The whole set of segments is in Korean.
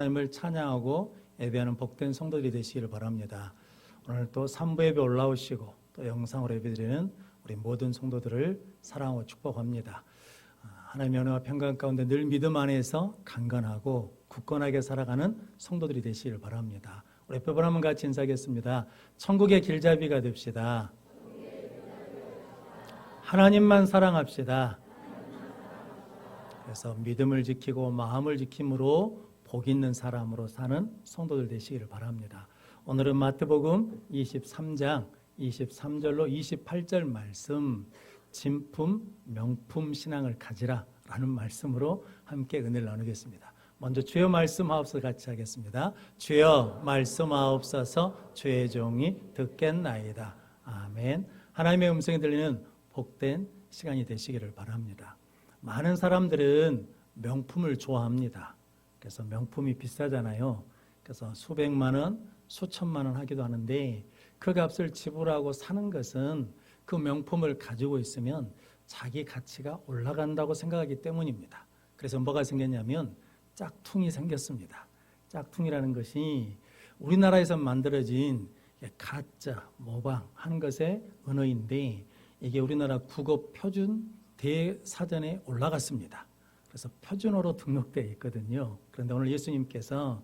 하나님을 찬양하고 예배하는 복된 성도들이 되시기를 바랍니다. 오늘 또 3부 예배 올라오시고 또 영상으로 예배드리는 우리 모든 성도들을 사랑하고 축복합니다. 아, 하나님의 은혜와 평강 가운데 늘 믿음 안에서 강건하고 굳건하게 살아가는 성도들이 되시기를 바랍니다. 우리 뼈을 한번 같이 인사하겠습니다. 천국의 길잡이가 됩시다. 하나님만 사랑합시다. 그래서 믿음을 지키고 마음을 지킴으로 복 있는 사람으로 사는 성도들 되시기를 바랍니다. 오늘은 마태복음 23장 23절로 28절 말씀 진품 명품 신앙을 가지라 라는 말씀으로 함께 은혜를 나누겠습니다. 먼저 주여 말씀하옵소서 같이 하겠습니다. 주여 말씀하옵소서 주의 종이 듣겠나이다. 아멘. 하나님의 음성이 들리는 복된 시간이 되시기를 바랍니다. 많은 사람들은 명품을 좋아합니다. 그래서 명품이 비싸잖아요. 그래서 수백만 원, 수천만 원 하기도 하는데 그 값을 지불하고 사는 것은 그 명품을 가지고 있으면 자기 가치가 올라간다고 생각하기 때문입니다. 그래서 뭐가 생겼냐면 짝퉁이 생겼습니다. 짝퉁이라는 것이 우리나라에서 만들어진 가짜, 모방 하는 것의 언어인데 이게 우리나라 국어 표준 대사전에 올라갔습니다. 그래서 표준어로 등록되어 있거든요. 그런데 오늘 예수님께서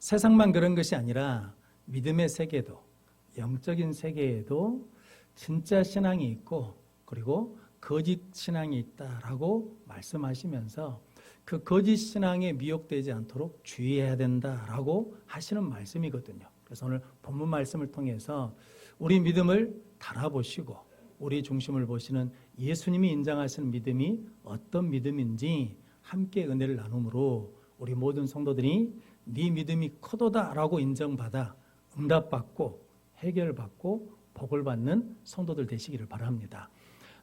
세상만 그런 것이 아니라 믿음의 세계도 영적인 세계에도 진짜 신앙이 있고 그리고 거짓 신앙이 있다라고 말씀하시면서 그 거짓 신앙에 미혹되지 않도록 주의해야 된다라고 하시는 말씀이거든요. 그래서 오늘 본문 말씀을 통해서 우리 믿음을 달아보시고 우리 중심을 보시는 예수님이 인정하시는 믿음이 어떤 믿음인지 함께 은혜를 나눔으로 우리 모든 성도들이 네 믿음이 크도다라고 인정받아 응답받고 해결받고 복을 받는 성도들 되시기를 바랍니다.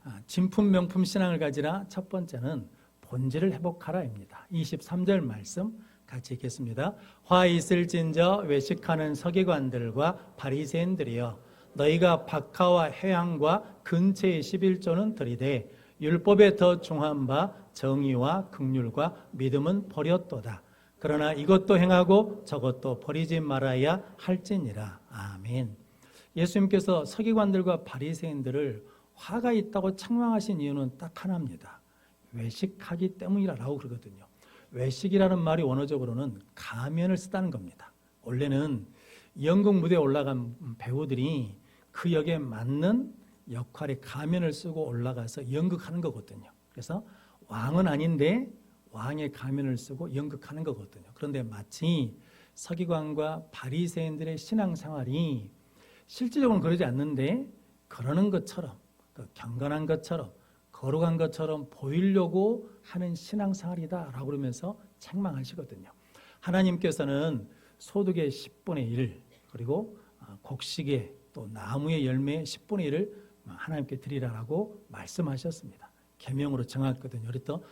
아, 진품 명품 신앙을 가지라 첫 번째는 본질을 회복하라입니다. 23절 말씀 같이 읽겠습니다. 화 있을진저 외식하는 서기관들과 바리새인들이여 너희가 박하와 해양과 근처의 11조는 들이되 율법에 더 중한 바 정의와 극률과 믿음은 버렸도다. 그러나 이것도 행하고 저것도 버리지 말아야 할지니라. 아멘. 예수님께서 서기관들과 바리새인들을 화가 있다고 책망하신 이유는 딱 하나입니다. 외식하기 때문이라고 그러거든요. 외식이라는 말이 원어적으로는 가면을 쓰다는 겁니다. 원래는 연극 무대에 올라간 배우들이 그 역에 맞는 역할의 가면을 쓰고 올라가서 연극하는 거거든요. 그래서 왕은 아닌데 왕의 가면을 쓰고 연극하는 거거든요. 그런데 마치 서기관과 바리새인들의 신앙생활이 실질적으로는 그러지 않는데 그러는 것처럼 그 경건한 것처럼 거룩한 것처럼 보이려고 하는 신앙생활이다라고 그러면서 책망하시거든요. 하나님께서는 소득의 10분의 1 그리고 곡식의 또 나무의 열매의 10분의 1을 하나님께 드리라라고 말씀하셨습니다. 계명으로 정했거든요. 그래서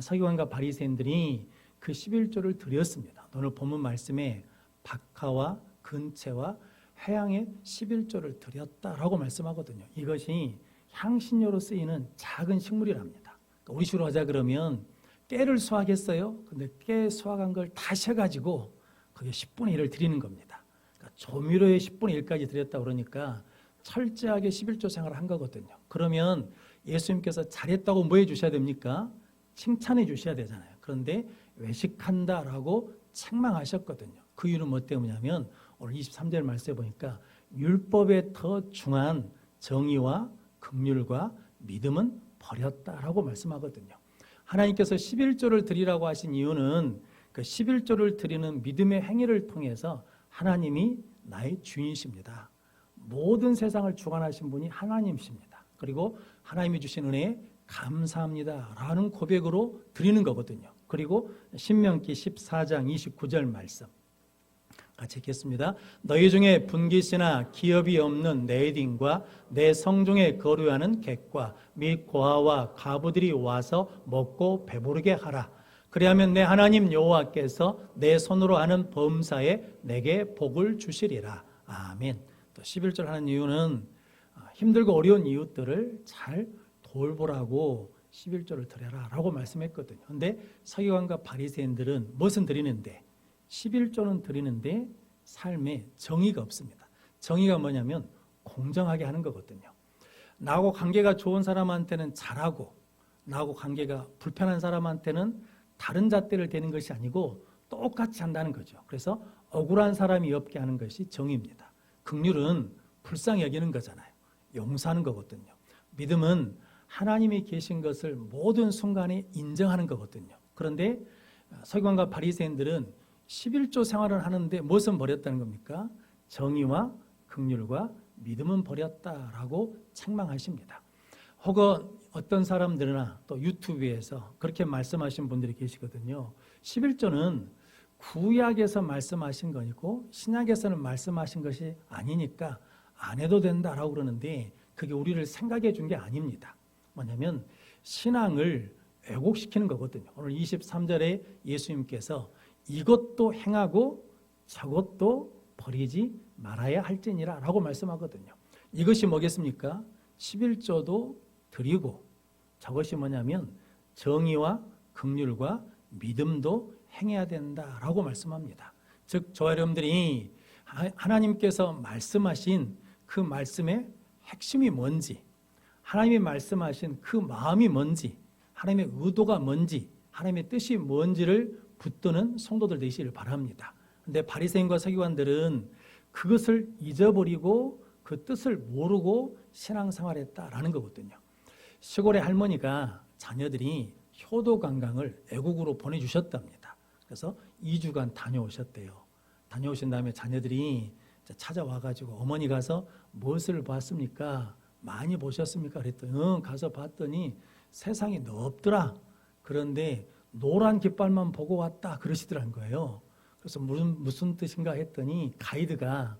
서기관과 바리새인들이 그 11조를 드렸습니다. 오늘 본문 말씀에 박하와 근채와 해양의 11조를 드렸다라고 말씀하거든요. 이것이 향신료로 쓰이는 작은 식물이랍니다. 그러니까 우리 식으로 하자 그러면 깨를 수확했어요. 근데 깨 수확한 걸 다시 해가지고 그게 10분의 1을 드리는 겁니다. 그러니까 조미료의 10분의 1까지 드렸다 그러니까 철저하게 11조 생활을 한 거거든요. 그러면 예수님께서 잘했다고 뭐 해주셔야 됩니까? 칭찬해 주셔야 되잖아요. 그런데 외식한다라고 책망하셨거든요. 그 이유는 뭐 때문이냐면 오늘 23절 말씀에 보니까 율법에 더 중한 정의와 극률과 믿음은 버렸다라고 말씀하거든요. 하나님께서 11조를 드리라고 하신 이유는 그 11조를 드리는 믿음의 행위를 통해서 하나님이 나의 주인이십니다. 모든 세상을 주관하신 분이 하나님이십니다. 그리고 하나님이 주신 은혜에 감사합니다. 라는 고백으로 드리는 거거든요. 그리고 신명기 14장 29절 말씀. 같이 읽겠습니다. 너희 중에 분깃이나 기업이 없는 내딩과 내 성중에 거류하는 객과 및 고아와 과부들이 와서 먹고 배부르게 하라. 그리하면 내 하나님 여호와께서 내 손으로 하는 범사에 내게 복을 주시리라. 아멘. 또 11절 하는 이유는 힘들고 어려운 이웃들을 잘 돌보라고 11조를 드려라 라고 말씀했거든요. 근데 서기관과 바리새인들은 무엇은 드리는데 11조는 드리는데 삶에 정의가 없습니다. 정의가 뭐냐면 공정하게 하는 거거든요. 나하고 관계가 좋은 사람한테는 잘하고 나하고 관계가 불편한 사람한테는 다른 잣대를 대는 것이 아니고 똑같이 한다는 거죠. 그래서 억울한 사람이 없게 하는 것이 정의입니다. 극률은 불쌍히 여기는 거잖아요. 용서하는 거거든요. 믿음은 하나님이 계신 것을 모든 순간에 인정하는 거거든요. 그런데 서기관과 바리새인들은 11조 생활을 하는데 무엇은 버렸다는 겁니까? 정의와 극률과 믿음은 버렸다라고 책망하십니다. 혹은 어떤 사람들이나 또 유튜브에서 그렇게 말씀하신 분들이 계시거든요. 11조는 구약에서 말씀하신 거이고 신약에서는 말씀하신 것이 아니니까 안 해도 된다라고 그러는데 그게 우리를 생각해 준 게 아닙니다. 뭐냐면 신앙을 왜곡시키는 거거든요. 오늘 23절에 예수님께서 이것도 행하고 저것도 버리지 말아야 할지니라 라고 말씀하거든요. 이것이 뭐겠습니까? 11조도 드리고 저것이 뭐냐면 정의와 극률과 믿음도 행해야 된다라고 말씀합니다. 즉, 저 여러분들이 하나님께서 말씀하신 그 말씀의 핵심이 뭔지, 하나님이 말씀하신 그 마음이 뭔지, 하나님의 의도가 뭔지, 하나님의 뜻이 뭔지를 붙드는 성도들 되시기를 바랍니다. 근데 바리새인과 서기관들은 그것을 잊어버리고 그 뜻을 모르고 신앙생활했다라는 거거든요. 시골의 할머니가 자녀들이 효도 관광을 애국으로 보내주셨답니다. 그래서 2주간 다녀오셨대요. 다녀오신 다음에 자녀들이 찾아와가지고 어머니 가서 무엇을 봤습니까? 많이 보셨습니까? 그랬더니 응, 가서 봤더니 세상이 넓더라. 그런데 노란 깃발만 보고 왔다 그러시더란 거예요. 그래서 무슨 무슨 뜻인가 했더니 가이드가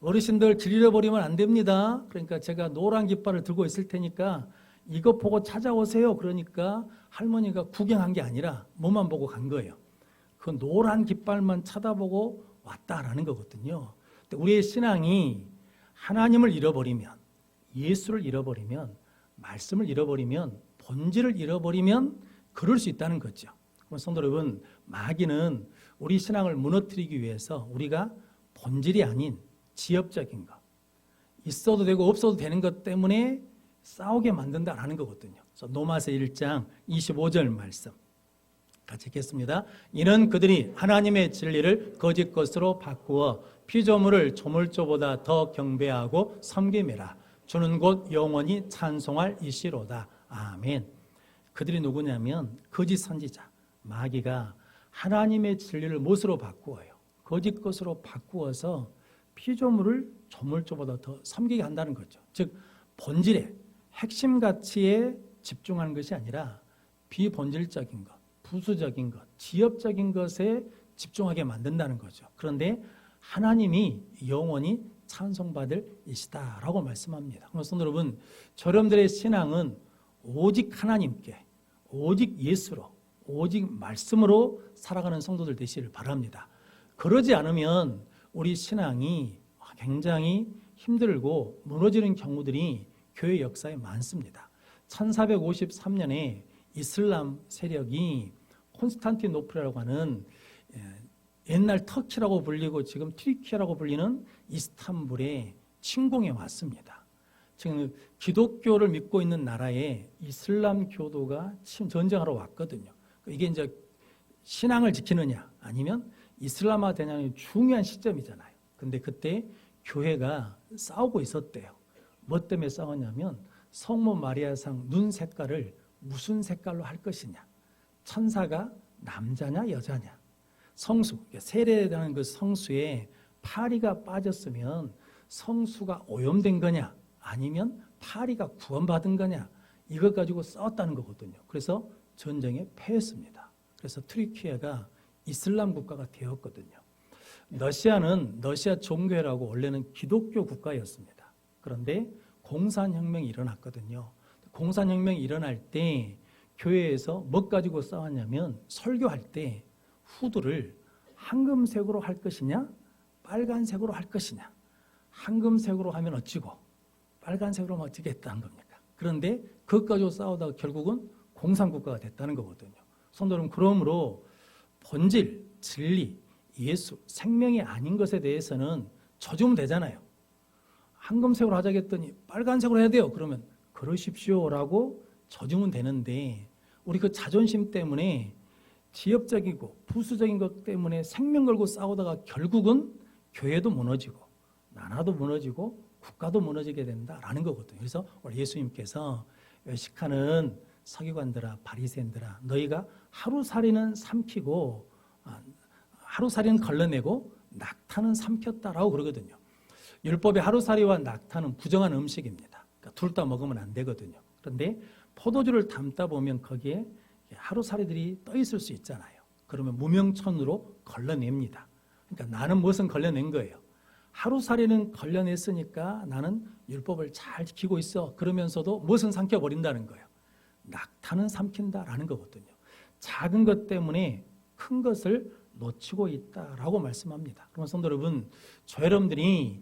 어르신들 길 잃어버리면 안 됩니다. 그러니까 제가 노란 깃발을 들고 있을 테니까 이거 보고 찾아오세요. 그러니까 할머니가 구경한 게 아니라 뭐만 보고 간 거예요. 그 노란 깃발만 쳐다보고 왔다라는 거거든요. 우리의 신앙이 하나님을 잃어버리면 예수를 잃어버리면 말씀을 잃어버리면 본질을 잃어버리면 그럴 수 있다는 거죠. 성도 여러분, 마귀는 우리 신앙을 무너뜨리기 위해서 우리가 본질이 아닌 지엽적인 것, 있어도 되고 없어도 되는 것 때문에 싸우게 만든다라는 거거든요. 그래서 노마세 1장 25절 말씀 같이 읽겠습니다. 이는 그들이 하나님의 진리를 거짓 것으로 바꾸어 피조물을 조물조보다 더 경배하고 섬김이라 주는 곧 영원히 찬송할 이시로다. 아멘. 그들이 누구냐면 거짓 선지자 마귀가 하나님의 진리를 무엇으로 바꾸어요? 거짓 것으로 바꾸어서 피조물을 조물조보다 더 섬기게 한다는 거죠. 즉 본질에 핵심 가치에 집중하는 것이 아니라 비본질적인 것, 부수적인 것, 지엽적인 것에 집중하게 만든다는 거죠. 그런데 하나님이 영원히 찬송받을 이시다라고 말씀합니다. 그래서 여러분, 저러분들의 신앙은 오직 하나님께, 오직 예수로, 오직 말씀으로 살아가는 성도들 되시기를 바랍니다. 그러지 않으면 우리 신앙이 굉장히 힘들고 무너지는 경우들이 교회 역사에 많습니다. 1453년에 이슬람 세력이 콘스탄티노플이라고 하는 예, 옛날 터키라고 불리고 지금 튀르키라고 불리는 이스탄불에 침공해 왔습니다. 지금 기독교를 믿고 있는 나라에 이슬람 교도가 전쟁하러 왔거든요. 이게 이제 신앙을 지키느냐 아니면 이슬람화 되냐는 중요한 시점이잖아요. 근데 그때 교회가 싸우고 있었대요. 뭐 때문에 싸웠냐면 성모 마리아상 눈 색깔을 무슨 색깔로 할 것이냐. 천사가 남자냐 여자냐. 성수, 세례라는 그 성수에 파리가 빠졌으면 성수가 오염된 거냐 아니면 파리가 구원받은 거냐 이것 가지고 싸웠다는 거거든요. 그래서 전쟁에 패했습니다. 그래서 트리키에가 이슬람 국가가 되었거든요. 러시아는 러시아 종교라고 원래는 기독교 국가였습니다. 그런데 공산혁명이 일어났거든요. 공산혁명이 일어날 때 교회에서 뭐 가지고 싸웠냐면 설교할 때 후드를 황금색으로 할 것이냐 빨간색으로 할 것이냐 황금색으로 하면 어찌고 빨간색으로 하면 어찌겠다는 겁니까? 그런데 그것 가지고 싸우다가 결국은 공산국가가 됐다는 거거든요. 성도는 그러므로 본질, 진리, 예수, 생명이 아닌 것에 대해서는 져주면 되잖아요. 황금색으로 하자겠더니 빨간색으로 해야 돼요. 그러면 그러십시오라고 져주면 되는데 우리 그 자존심 때문에 지엽적이고 부수적인 것 때문에 생명 걸고 싸우다가 결국은 교회도 무너지고 나라도 무너지고 국가도 무너지게 된다라는 거거든요. 그래서 우리 예수님께서 외식하는 서기관들아 바리새인들아 너희가 하루살이는 삼키고 아, 하루살이는 걸러내고 낙타는 삼켰다라고 그러거든요. 율법의 하루살이와 낙타는 부정한 음식입니다. 그러니까 둘 다 먹으면 안 되거든요. 그런데 포도주를 담다 보면 거기에 하루살이들이 떠 있을 수 있잖아요. 그러면 무명천으로 걸러냅니다. 그러니까 나는 무엇은 걸려낸 거예요. 하루살이는 걸려냈으니까 나는 율법을 잘 지키고 있어. 그러면서도 무엇은 삼켜버린다는 거예요. 낙타는 삼킨다라는 거거든요. 작은 것 때문에 큰 것을 놓치고 있다라고 말씀합니다. 그러면 성도 여러분, 저 여러분들이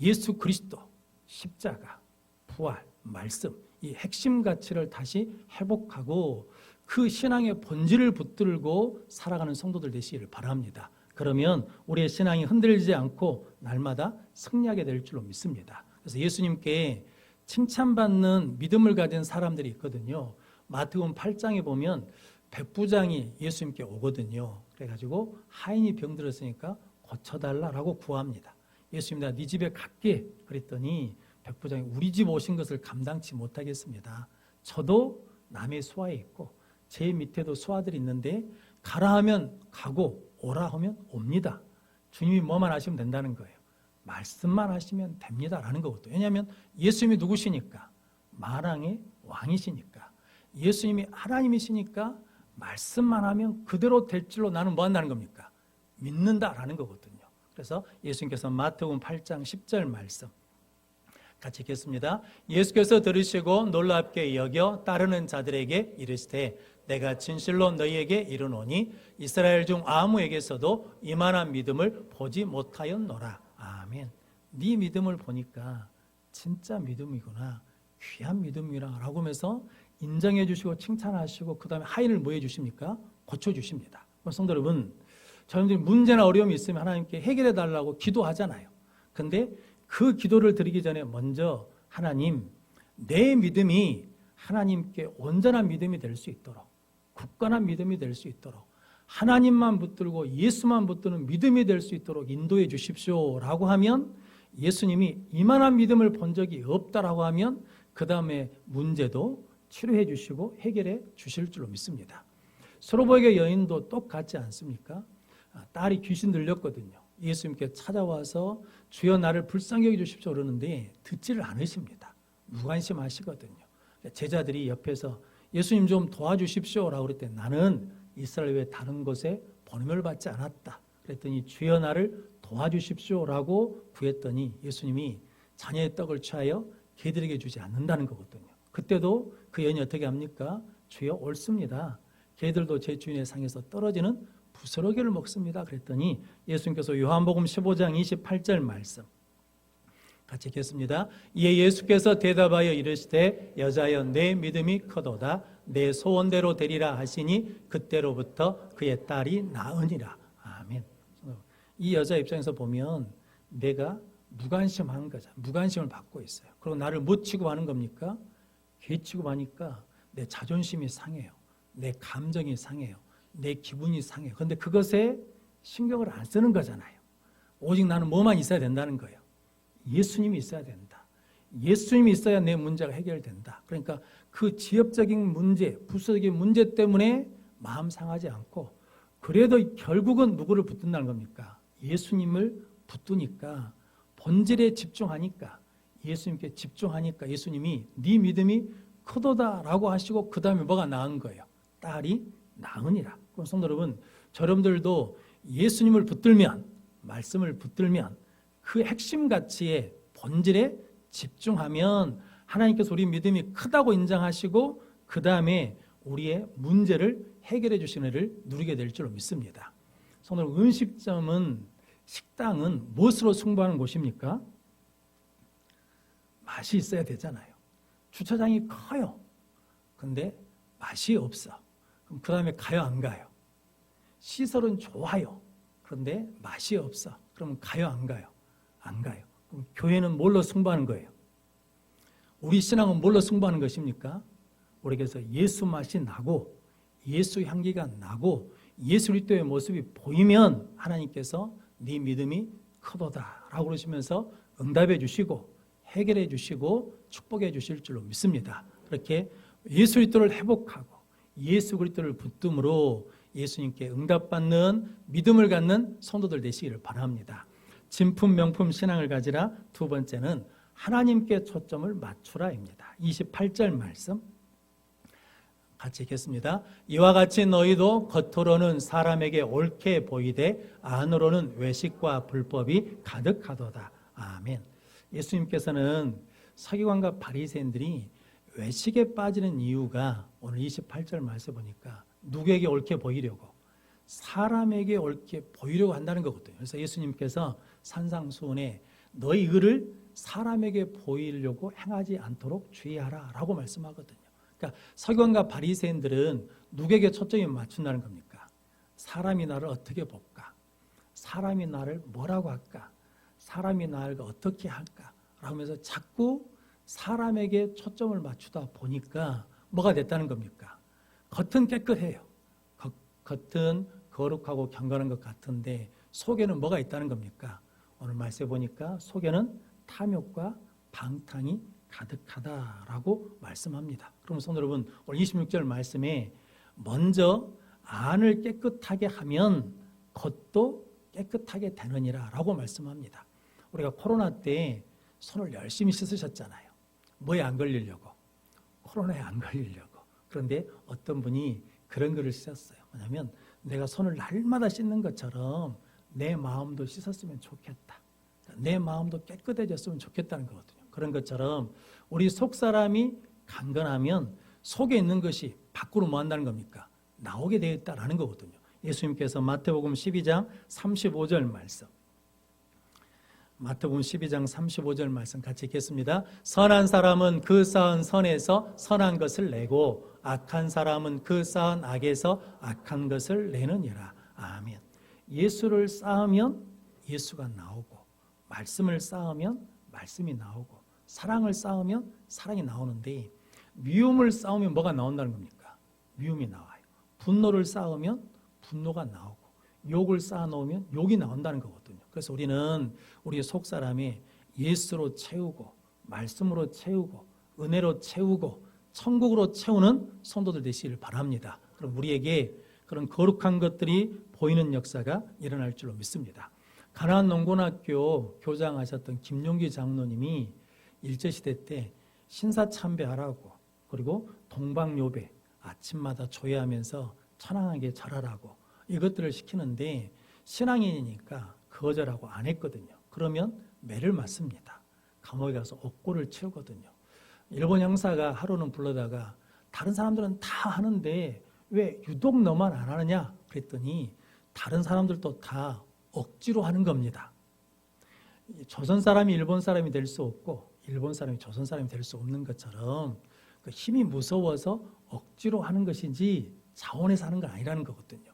예수 그리스도, 십자가, 부활, 말씀, 이 핵심 가치를 다시 회복하고 그 신앙의 본질을 붙들고 살아가는 성도들 되시기를 바랍니다. 그러면 우리의 신앙이 흔들리지 않고 날마다 승리하게 될 줄로 믿습니다. 그래서 예수님께 칭찬받는 믿음을 가진 사람들이 있거든요. 마태복음 8장에 보면 백부장이 예수님께 오거든요. 그래가지고 하인이 병들었으니까 고쳐달라라고 구합니다. 예수님 나네 집에 갈게 그랬더니 백 부장이 우리 집 오신 것을 감당치 못하겠습니다. 저도 남의 수하에 있고 제 밑에도 수하들이 있는데 가라 하면 가고 오라 하면 옵니다. 주님이 뭐만 하시면 된다는 거예요. 말씀만 하시면 됩니다라는 거거든요. 왜냐하면 예수님이 누구시니까 마랑의 왕이시니까 예수님이 하나님이시니까 말씀만 하면 그대로 될 줄로 나는 뭐 한다는 겁니까? 믿는다라는 거거든요. 그래서 예수님께서 마태복음 8장 10절 말씀 같이 읽겠습니다. 예수께서 들으시고 놀랍게 여겨 따르는 자들에게 이르시되 내가 진실로 너희에게 이르노니 이스라엘 중 아무에게서도 이만한 믿음을 보지 못하였노라. 아멘. 네 믿음을 보니까 진짜 믿음이구나. 귀한 믿음이라고 하면서 인정해 주시고 칭찬하시고 그다음에 하인을 뭐해 주십니까? 고쳐 주십니다. 성도 여러분, 저희들이 문제나 어려움이 있으면 하나님께 해결해 달라고 기도하잖아요. 근데 그 기도를 드리기 전에 먼저 하나님 내 믿음이 하나님께 온전한 믿음이 될 수 있도록 굳건한 믿음이 될 수 있도록 하나님만 붙들고 예수만 붙드는 믿음이 될 수 있도록 인도해 주십시오 라고 하면 예수님이 이만한 믿음을 본 적이 없다라고 하면 그 다음에 문제도 치료해 주시고 해결해 주실 줄로 믿습니다. 소로보에게 여인도 똑같지 않습니까? 아, 딸이 귀신 들렸거든요. 예수님께 찾아와서 주여 나를 불쌍히 여겨 주십시오 그러는데 듣지를 않으십니다. 무관심하시거든요. 제자들이 옆에서 예수님 좀 도와주십시오 라고 그랬더니 나는 이스라엘 외 다른 곳에 번음을 받지 않았다. 그랬더니 주여 나를 도와주십시오 라고 구했더니 예수님이 자녀의 떡을 취하여 개들에게 주지 않는다는 거거든요. 그때도 그 여인이 어떻게 합니까? 주여 옳습니다. 개들도 제 주인의 상에서 떨어지는 부스러기를 먹습니다. 그랬더니 예수님께서 요한복음 15장 28절 말씀 같이 읽겠습니다. 이에 예수께서 대답하여 이르시되 여자여 내 믿음이 크도다 내 소원대로 되리라 하시니 그때로부터 그의 딸이 나으니라. 아멘. 이 여자 입장에서 보면 내가 무관심한 거죠. 무관심을 받고 있어요. 그리고 나를 못 치고 하는 겁니까? 개치고 하니까 내 자존심이 상해요. 내 감정이 상해요. 내 기분이 상해요. 그런데 그것에 신경을 안 쓰는 거잖아요. 오직 나는 뭐만 있어야 된다는 거예요. 예수님이 있어야 된다. 예수님이 있어야 내 문제가 해결된다. 그러니까 그 지엽적인 문제, 부수적인 문제 때문에 마음 상하지 않고 그래도 결국은 누구를 붙든다는 겁니까? 예수님을 붙드니까 본질에 집중하니까 예수님께 집중하니까 예수님이 네 믿음이 크도다라고 하시고 그 다음에 뭐가 나은 거예요? 딸이 나으니라. 성도 여러분, 저러분들도 예수님을 붙들면 말씀을 붙들면 그 핵심 가치의 본질에 집중하면 하나님께서 우리 믿음이 크다고 인정하시고 그 다음에 우리의 문제를 해결해 주시는 일을 누리게 될 줄로 믿습니다. 성도 여러분, 음식점은 식당은 무엇으로 승부하는 곳입니까? 맛이 있어야 되잖아요. 주차장이 커요. 근데 맛이 없어. 그럼 그 다음에 가요, 안 가요? 시설은 좋아요. 그런데 맛이 없어. 그럼 가요, 안 가요? 안 가요. 그럼 교회는 뭘로 승부하는 거예요? 우리 신앙은 뭘로 승부하는 것입니까? 우리에게서 예수 맛이 나고 예수 향기가 나고 예수 그리스도의 모습이 보이면 하나님께서 네 믿음이 크도다라고 그러시면서 응답해 주시고 해결해 주시고 축복해 주실 줄로 믿습니다. 그렇게 예수 그리스도를 회복하고 예수 그리스도를 붙듦으로 예수님께 응답받는 믿음을 갖는 성도들 되시기를 바랍니다. 진품 명품 신앙을 가지라 두 번째는 하나님께 초점을 맞추라입니다. 28절 말씀 같이 읽겠습니다. 이와 같이 너희도 겉으로는 사람에게 옳게 보이되 안으로는 외식과 불법이 가득하도다. 아멘. 예수님께서는 서기관과 바리새인들이 외식에 빠지는 이유가 오늘 28절 말씀 보니까 누구에게 옳게 보이려고 사람에게 옳게 보이려고 한다는 거거든요. 그래서 예수님께서 산상수훈에 너희 의를 사람에게 보이려고 행하지 않도록 주의하라라고 말씀하거든요. 그러니까 서기관과 바리새인들은 누구에게 초점이 맞춘다는 겁니까? 사람이 나를 어떻게 볼까? 사람이 나를 뭐라고 할까? 사람이 나를 어떻게 할까? 라면서 자꾸 사람에게 초점을 맞추다 보니까 뭐가 됐다는 겁니까? 겉은 깨끗해요. 겉, 겉은 거룩하고 경건한 것 같은데 속에는 뭐가 있다는 겁니까? 오늘 말씀해 보니까 속에는 탐욕과 방탕이 가득하다라고 말씀합니다. 그럼 성도 여러분, 오늘 26절 말씀에 먼저 안을 깨끗하게 하면 겉도 깨끗하게 되느니라 라고 말씀합니다. 우리가 코로나 때 손을 열심히 씻으셨잖아요. 뭐에 안 걸리려고? 코로나에 안 걸리려고. 그런데 어떤 분이 그런 글을 쓰셨어요. 뭐냐면 내가 손을 날마다 씻는 것처럼 내 마음도 씻었으면 좋겠다. 내 마음도 깨끗해졌으면 좋겠다는 거거든요. 그런 것처럼 우리 속 사람이 강건하면 속에 있는 것이 밖으로 뭐 한다는 겁니까? 나오게 되어 있다라는 거거든요. 예수님께서 마태복음 12장 35절 말씀. 마태복음 12장 35절 말씀 같이 읽겠습니다. 선한 사람은 그 쌓은 선에서 선한 것을 내고 악한 사람은 그 쌓은 악에서 악한 것을 내느니라. 아멘. 예수를 쌓으면 예수가 나오고 말씀을 쌓으면 말씀이 나오고 사랑을 쌓으면 사랑이 나오는데 미움을 쌓으면 뭐가 나온다는 겁니까? 미움이 나와요. 분노를 쌓으면 분노가 나오고 욕을 쌓아 놓으면 욕이 나온다는 거거든요. 그래서 우리는 우리 속 사람이 예수로 채우고 말씀으로 채우고 은혜로 채우고 천국으로 채우는 성도들 되시기를 바랍니다. 그럼 우리에게 그런 거룩한 것들이 보이는 역사가 일어날 줄로 믿습니다. 가나안 농곤학교 교장하셨던 김용기 장로님이 일제 시대 때 신사 참배하라고 그리고 동방 요배 아침마다 조회하면서 천안하게 절하라고 이것들을 시키는데 신앙인이니까 거절하고 안 했거든요. 그러면 매를 맞습니다. 감옥에 가서 옥고를 채우거든요. 일본 형사가 하루는 불러다가 다른 사람들은 다 하는데 왜 유독 너만 안 하느냐 그랬더니 다른 사람들도 다 억지로 하는 겁니다. 조선 사람이 일본 사람이 될 수 없고 일본 사람이 조선 사람이 될 수 없는 것처럼 그 힘이 무서워서 억지로 하는 것인지 자원해서 하는 건 아니라는 거거든요.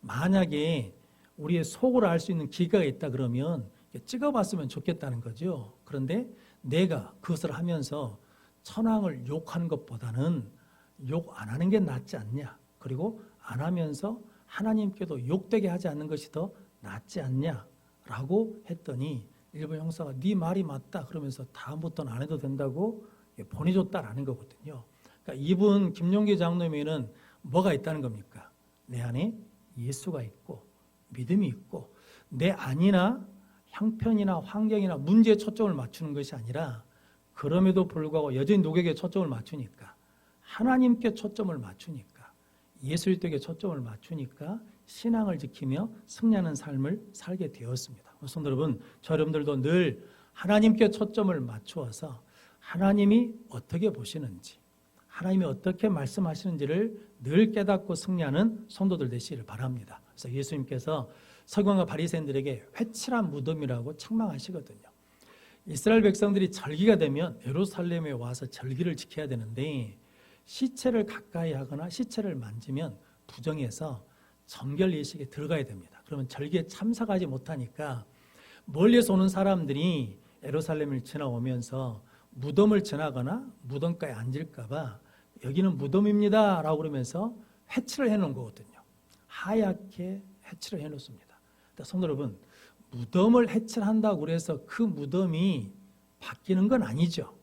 만약에 우리의 속을 알수 있는 기가가 있다 그러면 찍어봤으면 좋겠다는 거죠. 그런데 내가 그것을 하면서 천황을 욕하는 것보다는 욕 안 하는 게 낫지 않냐. 그리고 안 하면서 하나님께도 욕되게 하지 않는 것이 더 낫지 않냐라고 했더니 일본 형사가 네 말이 맞다 그러면서 다음부터는 안 해도 된다고 보내줬다라는 거거든요. 그러니까 이분 김용기 장로님에는 뭐가 있다는 겁니까? 내 안에 예수가 있고 믿음이 있고 내 안이나 형편이나 환경이나 문제에 초점을 맞추는 것이 아니라 그럼에도 불구하고 여전히 누구에게 초점을 맞추니까 하나님께 초점을 맞추니까 예수님께 초점을 맞추니까 신앙을 지키며 승리하는 삶을 살게 되었습니다. 성도 여러분, 저 여러분들도 늘 하나님께 초점을 맞추어서 하나님이 어떻게 보시는지, 하나님이 어떻게 말씀하시는지를 늘 깨닫고 승리하는 성도들 되시기를 바랍니다. 그래서 예수님께서 서기관과 바리새인들에게 회칠한 무덤이라고 책망하시거든요. 이스라엘 백성들이 절기가 되면 예루살렘에 와서 절기를 지켜야 되는데 시체를 가까이 하거나 시체를 만지면 부정해서 정결 예식에 들어가야 됩니다. 그러면 절기에 참석하지 못하니까 멀리서 오는 사람들이 에루살렘을 지나오면서 무덤을 지나거나 무덤가에 앉을까봐 여기는 무덤입니다라고 그러면서 해치를 해놓은 거거든요. 하얗게 해치를 해놓습니다. 그러니까 성도 여러분, 무덤을 해치한다고 그래서 그 무덤이 바뀌는 건 아니죠.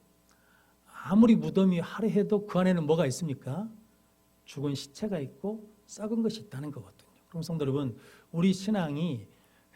아무리 무덤이 화려해도 그 안에는 뭐가 있습니까? 죽은 시체가 있고 썩은 것이 있다는 거거든요. 그럼 성도 여러분, 우리 신앙이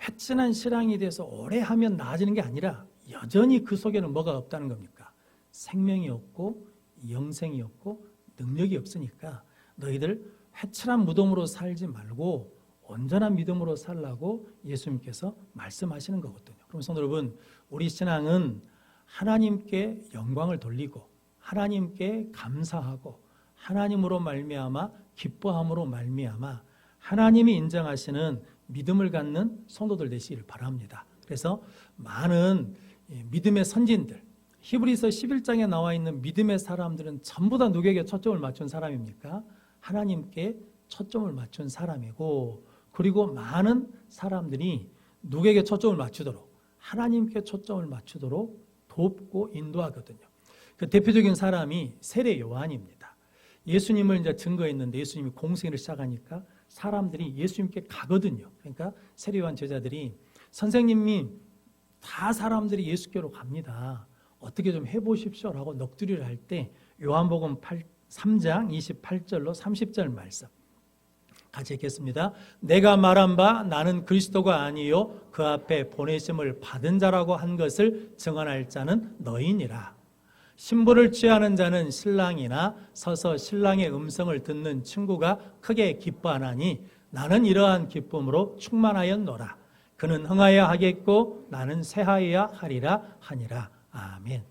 회친한 신앙이 돼서 오래 하면 나아지는 게 아니라 여전히 그 속에는 뭐가 없다는 겁니까? 생명이 없고 영생이 없고 능력이 없으니까 너희들 회칠한 무덤으로 살지 말고 온전한 믿음으로 살라고 예수님께서 말씀하시는 거거든요. 그럼 성도 여러분, 우리 신앙은 하나님께 영광을 돌리고 하나님께 감사하고 하나님으로 말미암아 기뻐함으로 말미암아 하나님이 인정하시는 믿음을 갖는 성도들 되시기를 바랍니다. 그래서 많은 예, 믿음의 선진들 히브리서 11장에 나와 있는 믿음의 사람들은 전부 다 누구에게 초점을 맞춘 사람입니까? 하나님께 초점을 맞춘 사람이고 그리고 많은 사람들이 누구에게 초점을 맞추도록 하나님께 초점을 맞추도록 돕고 인도하거든요. 그 대표적인 사람이 세례 요한입니다. 예수님을 이제 증거했는데 예수님이 공생을 시작하니까 사람들이 예수님께 가거든요. 그러니까 세례 요한 제자들이 선생님이 다 사람들이 예수께로 갑니다. 어떻게 좀 해보십시오라고 넋두리를 할 때 요한복음 8, 3장 28절로 30절 말씀 같이 읽겠습니다. 내가 말한 바 나는 그리스도가 아니요 그 앞에 보내심을 받은 자라고 한 것을 증언할 자는 너희니라. 신부를 취하는 자는 신랑이나 서서 신랑의 음성을 듣는 친구가 크게 기뻐하나니 나는 이러한 기쁨으로 충만하였노라. 그는 흥하여야 하겠고 나는 새하여야 하리라 하니라. 아멘.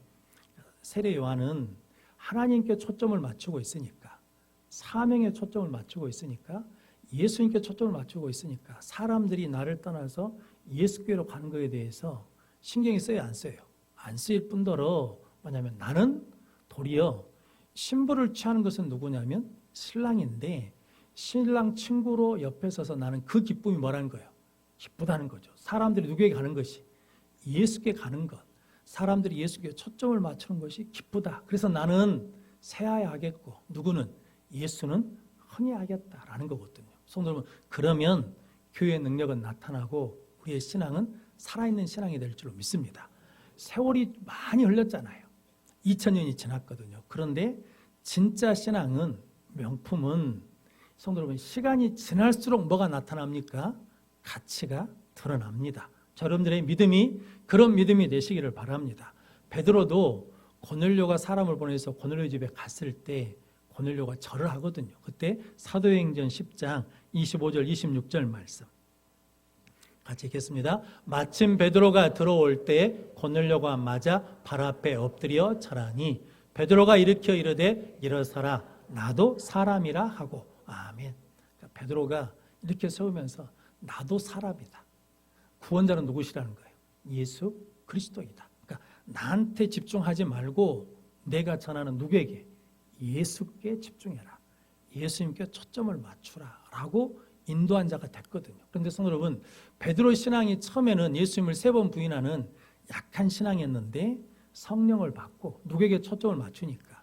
세례 요한은 하나님께 초점을 맞추고 있으니까 사명에 초점을 맞추고 있으니까 예수님께 초점을 맞추고 있으니까 사람들이 나를 떠나서 예수께로 가는 것에 대해서 신경이 써요 안 써요? 안 쓰일 뿐더러 뭐냐면 나는 도리어 신부를 취하는 것은 누구냐면 신랑인데 신랑 친구로 옆에 서서 나는 그 기쁨이 뭐라는 거예요? 기쁘다는 거죠. 사람들이 누구에게 가는 것이 예수께 가는 것. 사람들이 예수께 초점을 맞추는 것이 기쁘다. 그래서 나는 새하야 하겠고 누구는 예수는 흔히 하겠다라는 거거든요. 성도 여러분, 그러면 교회의 능력은 나타나고 우리의 신앙은 살아있는 신앙이 될 줄로 믿습니다. 세월이 많이 흘렀잖아요. 2000년이 지났거든요. 그런데 진짜 신앙은 명품은 성도 여러분 시간이 지날수록 뭐가 나타납니까? 가치가 드러납니다. 자, 여러분들의 믿음이 그런 믿음이 되시기를 바랍니다. 베드로도 고넬료가 사람을 보내서 고넬료 집에 갔을 때 고넬료가 절을 하거든요. 그때 사도행전 10장 25절 26절 말씀 같이 읽겠습니다. 마침 베드로가 들어올 때 고넬료가 맞아 발 앞에 엎드려 절하니 베드로가 일으켜 이르되 일어서라 나도 사람이라 하고 아멘. 그러니까 베드로가 이렇게 세우면서 나도 사람이다. 구원자는 누구시라는 거예요? 예수 그리스도이다. 그러니까 나한테 집중하지 말고 내가 전하는 누구에게 예수께 집중해라. 예수님께 초점을 맞추라라고 인도한 자가 됐거든요. 그런데 성도 여러분, 베드로 신앙이 처음에는 예수님을 세 번 부인하는 약한 신앙이었는데 성령을 받고 누구에게 초점을 맞추니까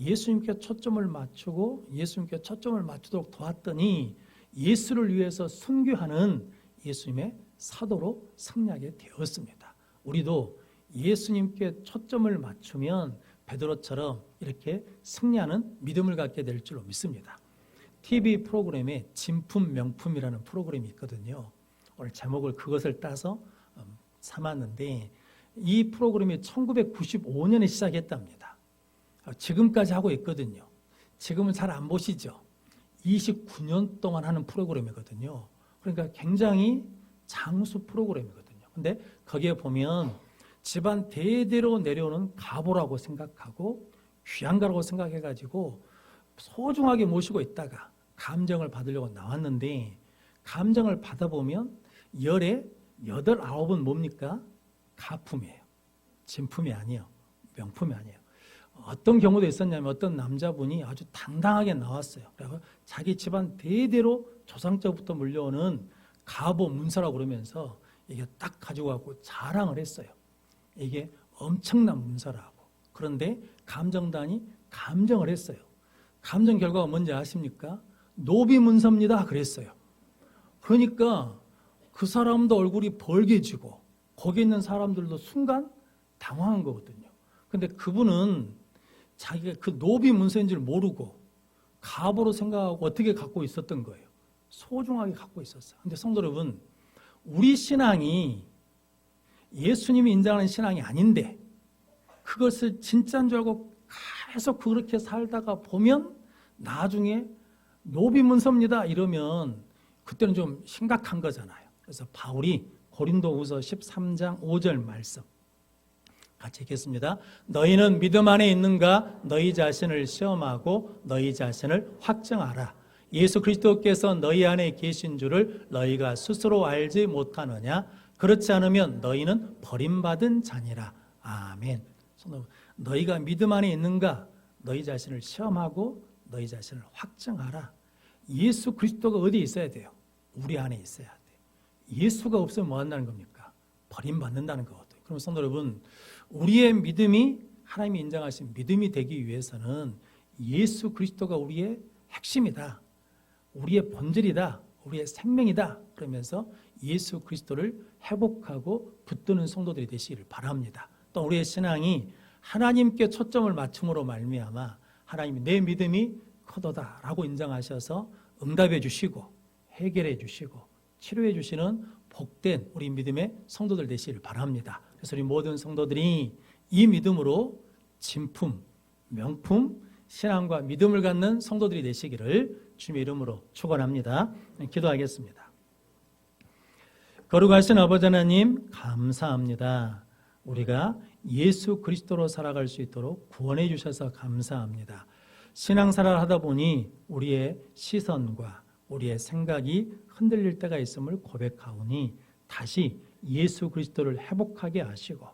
예수님께 초점을 맞추고 예수님께 초점을 맞추도록 도왔더니 예수를 위해서 순교하는 예수님의 사도로 승리하게 되었습니다. 우리도 예수님께 초점을 맞추면 베드로처럼 이렇게 승리하는 믿음을 갖게 될 줄로 믿습니다. TV 프로그램에 진품 명품이라는 프로그램이 있거든요. 오늘 제목을 그것을 따서 음, 삼았는데 이 프로그램이 1995년에 시작했답니다. 어, 지금까지 하고 있거든요. 지금은 잘 안 보시죠. 29년 동안 하는 프로그램이거든요. 그러니까 굉장히 장수 프로그램이거든요. 근데 거기에 보면 집안 대대로 내려오는 가보라고 생각하고 귀한 거라고 생각해가지고 소중하게 모시고 있다가 감정을 받으려고 나왔는데 감정을 받아보면 열에 여덟 아홉은 뭡니까? 가품이에요. 진품이 아니에요. 명품이 아니에요. 어떤 경우도 있었냐면 어떤 남자분이 아주 당당하게 나왔어요. 그래서 자기 집안 대대로 조상적부터 물려오는 가보 문서라고 그러면서 이게 딱 가지고 가고 자랑을 했어요. 이게 엄청난 문서라고. 그런데 감정단이 감정을 했어요. 감정 결과가 뭔지 아십니까? 노비 문서입니다. 그랬어요. 그러니까 그 사람도 얼굴이 벌개지고 거기 있는 사람들도 순간 당황한 거거든요. 근데 그분은 자기가 그 노비 문서인 줄 모르고 가보로 생각하고 어떻게 갖고 있었던 거예요. 소중하게 갖고 있었어요. 근데 성도 여러분, 우리 신앙이 예수님이 인정하는 신앙이 아닌데 그것을 진짜인 줄 알고 계속 그렇게 살다가 보면 나중에 노비 문서입니다 이러면 그때는 좀 심각한 거잖아요. 그래서 바울이 고린도후서 13장 5절 말씀 같이 읽겠습니다. 너희는 믿음 안에 있는가? 너희 자신을 시험하고 너희 자신을 확정하라. 예수 그리스도께서 너희 안에 계신 줄을 너희가 스스로 알지 못하느냐? 그렇지 않으면 너희는 버림받은 자니라. 아멘. 너희가 믿음 안에 있는가? 너희 자신을 시험하고 너희 자신을 확정하라. 예수 그리스도가 어디 있어야 돼요? 우리 안에 있어야 돼. 예수가 없으면 뭐 한다는 겁니까? 버림받는다는 거거든요. 그럼 성도 여러분, 우리의 믿음이 하나님이 인정하신 믿음이 되기 위해서는 예수 그리스도가 우리의 핵심이다. 우리의 본질이다. 우리의 생명이다. 그러면서 예수 그리스도를 회복하고 붙드는 성도들이 되시기를 바랍니다. 또 우리의 신앙이 하나님께 초점을 맞춤으로 말미암아 하나님이 내 믿음이 크도다라고 인정하셔서 응답해 주시고 해결해 주시고 치료해 주시는 복된 우리 믿음의 성도들 되시기를 바랍니다. 그래서 우리 모든 성도들이 이 믿음으로 진품, 명품, 신앙과 믿음을 갖는 성도들이 되시기를 주님의 이름으로 축원합니다. 기도하겠습니다. 거룩하신 아버지 하나님 감사합니다. 우리가 예수 그리스도로 살아갈 수 있도록 구원해 주셔서 감사합니다. 신앙생활 하다 보니 우리의 시선과 우리의 생각이 흔들릴 때가 있음을 고백하오니 다시 예수 그리스도를 회복하게 하시고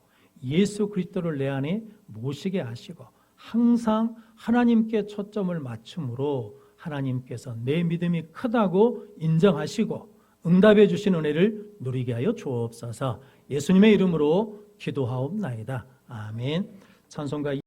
예수 그리스도를 내 안에 모시게 하시고 항상 하나님께 초점을 맞춤으로 하나님께서 내 믿음이 크다고 인정하시고 응답해 주신 은혜를 누리게 하여 주옵소서. 예수님의 이름으로 기도하옵나이다. 아멘. 찬송가